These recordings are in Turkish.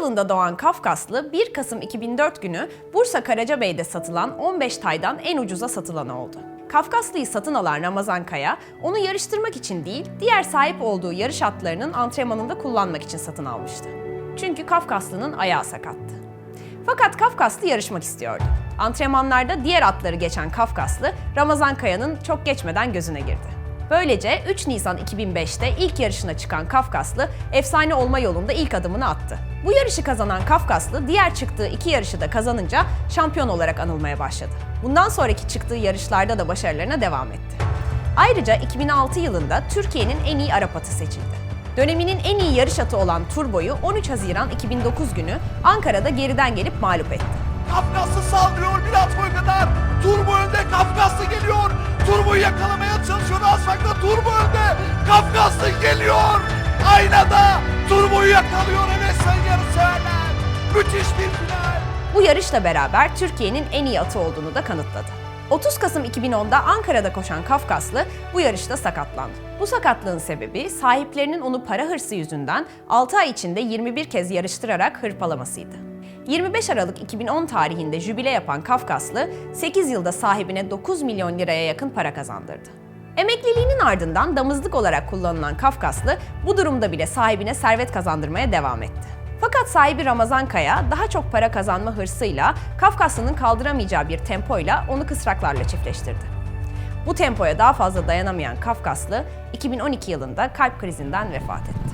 yılında doğan Kafkaslı 1 Kasım 2004 günü Bursa Karacabey'de satılan 15 taydan en ucuza satılan oldu. Kafkaslı'yı satın alan Ramazan Kaya, onu yarıştırmak için değil, diğer sahip olduğu yarış atlarının antrenmanında kullanmak için satın almıştı. Çünkü Kafkaslı'nın ayağı sakattı. Fakat Kafkaslı yarışmak istiyordu. Antrenmanlarda diğer atları geçen Kafkaslı, Ramazan Kaya'nın çok geçmeden gözüne girdi. Böylece 3 Nisan 2005'te ilk yarışına çıkan Kafkaslı, efsane olma yolunda ilk adımını attı. Bu yarışı kazanan Kafkaslı, diğer çıktığı iki yarışı da kazanınca şampiyon olarak anılmaya başladı. Bundan sonraki çıktığı yarışlarda da başarılarına devam etti. Ayrıca 2006 yılında Türkiye'nin en iyi Arap atı seçildi. Döneminin en iyi yarış atı olan Turbo'yu 13 Haziran 2009 günü Ankara'da geriden gelip mağlup etti. Kafkaslı saldırıyor bir at boyu kadar. Turbo önde Kafkaslı geliyor. Turboyu yakalamaya çalışıyor asfaltta. Turbo önde. Kafkaslı geliyor. Aynada Turboyu yakalıyor. Yarışseverler. Müthiş bir final. Bu yarışla beraber Türkiye'nin en iyi atı olduğunu da kanıtladı. 30 Kasım 2010'da Ankara'da koşan Kafkaslı bu yarışta sakatlandı. Bu sakatlığın sebebi sahiplerinin onu para hırsı yüzünden 6 ay içinde 21 kez yarıştırarak hırpalamasıydı. 25 Aralık 2010 tarihinde jübile yapan Kafkaslı, 8 yılda sahibine 9 milyon liraya yakın para kazandırdı. Emekliliğinin ardından damızlık olarak kullanılan Kafkaslı bu durumda bile sahibine servet kazandırmaya devam etti. Fakat sahibi Ramazan Kaya daha çok para kazanma hırsıyla Kafkaslı'nın kaldıramayacağı bir tempoyla onu kısraklarla çiftleştirdi. Bu tempoya daha fazla dayanamayan Kafkaslı 2012 yılında kalp krizinden vefat etti.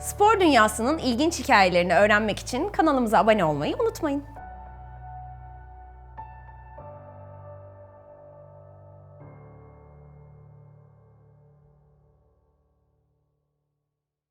Spor dünyasının ilginç hikayelerini öğrenmek için kanalımıza abone olmayı unutmayın.